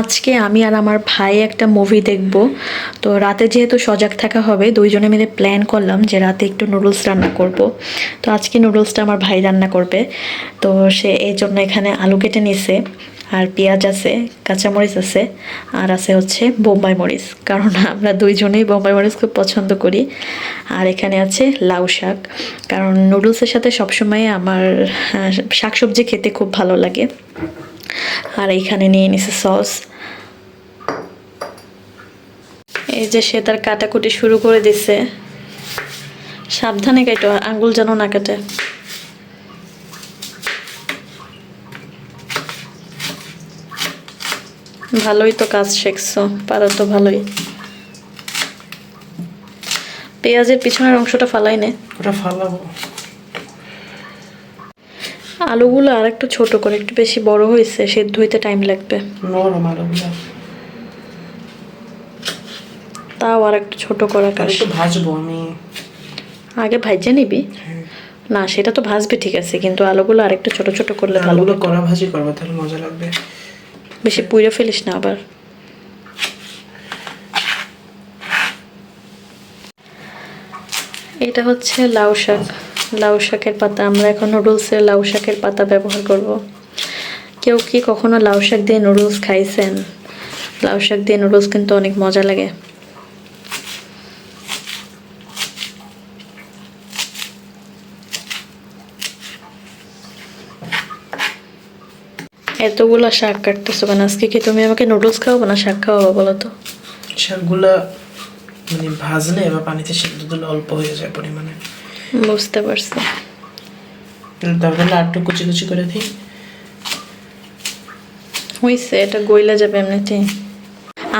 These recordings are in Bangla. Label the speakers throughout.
Speaker 1: আজকে আমি আর আমার ভাই একটা মুভি দেখব। তো রাতে যেহেতু সজাগ থাকা হবে দুইজনে মিলে প্ল্যান করলাম যে রাতে একটু নুডলস রান্না করব। তো আজকে নুডলসটা আমার ভাই রান্না করবে। তো সে এই জন্য এখানে আলু কেটে নিছে আর পেঁয়াজ আছে কাঁচামরিচ আছে আর আছে হচ্ছে বোম্বাই মরিচ। কারণ আমরা দুইজনেই বোম্বাই মরিচ খুব পছন্দ করি। আর এখানে আছে লাউ শাক। কারণ নুডলসের সাথে সবসময় আমার আহ, শাকসবজি খেতে খুব ভালো লাগে। আর এইখানে নিয়ে নিছে সস। এই যে সে তার কাটাকুটি শুরু করে দিছে। সাবধানে কাটো আঙ্গুল যেন না কাটে। ভালোই তো কাজ শিখছো পারো তো ভালোই। পেঁয়াজের পিছনের অংশটা ফালাই নে।
Speaker 2: ওটা ফালাবো।
Speaker 1: আলুগুলো আর একটু ছোট করে একটু বেশি বড় হয়েছে সেদ্ধ হইতে টাইম লাগবে।
Speaker 2: নরম আলুগুলো।
Speaker 1: তাও আর একটু ছোট করা কাজ
Speaker 2: ভাজবো আমি।
Speaker 1: আগে ভাইজে নিবি?
Speaker 2: হ্যাঁ।
Speaker 1: না সেটা তো ভাজবে ঠিক আছে কিন্তু আলুগুলো আর একটু ছোট ছোট করলে ভালো
Speaker 2: আলুগুলো কড়া ভাজি করব তাহলে মজা লাগবে।
Speaker 1: বেশি পুড়ে ফেলিস না আবার। এটা হচ্ছে লাউ শাক। লাউ শাকের পাতা আমরা এখন নুডলসের লাউ শাকের পাতা ব্যবহার করব। কেউ কি কখনো লাউ শাক দিয়ে নুডলস খাইছেন? লাউ শাক দিয়ে নুডলস কিন্তু অনেক মজা লাগে। এতগুলো শাক কাটতেছো কেন? আজকে কি তুমি আমাকে নুডলস খাওয়াবো না শাক খাওয়াবো বলো তো?
Speaker 2: শাকগুলা মানে ভাজলে বা পানিতে সিদ্ধ দিলে অল্প হয়ে যায় পরিমাণে।
Speaker 1: বুঝতে পারছি।
Speaker 2: তাহলে আটটু কুচি কুচি করে দিই।
Speaker 1: হইছে এটা গইলা যাবে এমনিতে।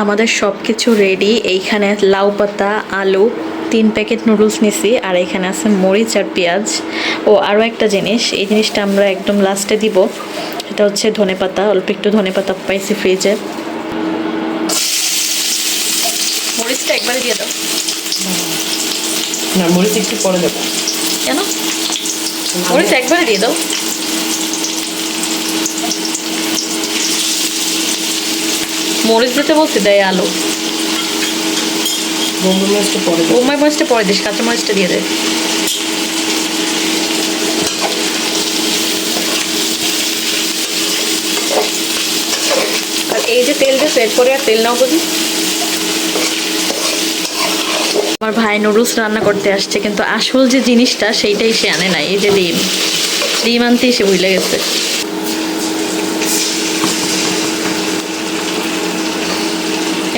Speaker 1: আমাদের সব কিছু রেডি এইখানে লাউ পাতা আলু তিন প্যাকেট নুডলস নিছি আর এখানে আছে মরিচ আর পেঁয়াজ। ও আরও একটা জিনিস। এই জিনিসটা আমরা একদম লাস্টে দিব। এটা হচ্ছে ধনে পাতা অল্প একটু ধনে পাতা পাইছি ফ্রিজে মরিচটা একবারে দিয়ে দাও।
Speaker 2: না মরিচ একটু পরে দেবো।
Speaker 1: কেন? মরিচ একবারে দিয়ে দাও। মরিচ দিতে বলছি দেয় আলু।
Speaker 2: বোম্বে মরিচটা পরে দেবো।
Speaker 1: বোম্বাই মরিচটা পরে দিস কাঁচা মরিচটা দিয়ে দে আর এই যে তেল দিস এরপরে আর তেল নাও বুঝি। আমার ভাই নুডলস রান্না করতে আসছে, কিন্তু আসল যে জিনিসটা, সেইটাই সে আনে নাই। এই যে ডিম। ডিম আনতেই সে ভুলে গেছে।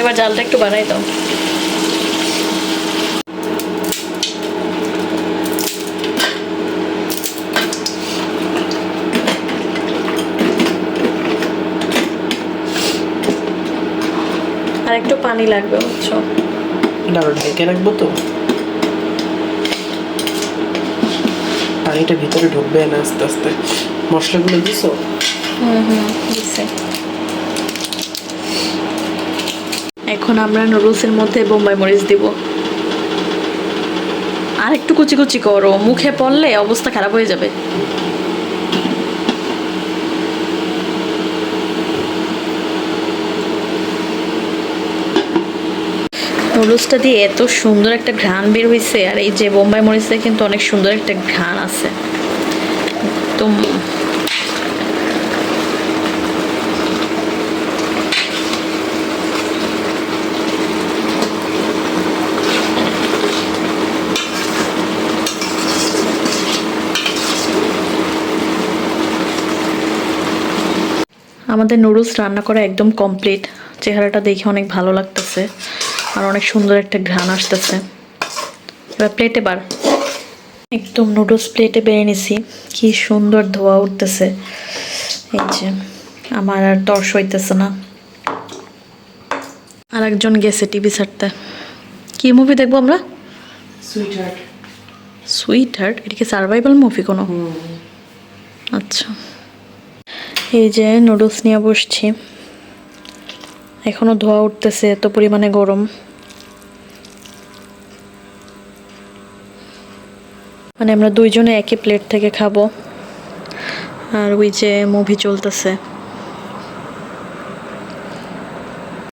Speaker 1: এবার জালটা একটু বাড়াই দাও। আর একটু পানি লাগবে বুঝছ?
Speaker 2: ডাল ঢেকে রাখব তো। পানিটা ভিতরে ঢুকবে না আস্তে আস্তে। মশলাগুলো দিছো? হুম হুম দিছে।
Speaker 1: এখন আমরা নুডলসের মধ্যে বোম্বাই মরিচ দিব। আর একটু কুচি কুচি করো মুখে পড়লে অবস্থা খারাপ হয়ে যাবে। নুডলসটা দিয়ে এত সুন্দর একটা ঘ্রাণ বের হয়েছে আর এই যে বোম্বাই মরিচে কিন্তু অনেক সুন্দর একটা ঘ্রাণ আছে। তো আমাদের নুডলস রান্না করা একদম কমপ্লিট। চেহারাটা দেখে অনেক ভালো লাগতেছে। আর অনেক সুন্দর একটা ঘ্রাণ আসতেছে। এবার প্লেটে বার। একদম নুডলস প্লেটে বেড়ে নিছি। কি সুন্দর ধোয়া উঠতেছে। এই যে আমার আর তর্স হইতেছে না। আর একজন গেছে টিভি ছাড়তে। কি মুভি দেখব আমরা?
Speaker 2: সুইট হার্ট
Speaker 1: সুইট হার্ট এটা কি সার্ভাইভাল মুভি কোনো? আচ্ছা। এই যে নুডলস নিয়ে বসছি। এখনও ধোয়া উঠতেছে, এত পরিমাণে গরম। মানে আমরা দুইজনে একই প্লেট থেকে খাব। আর ওই যে মুভি চলতেছে।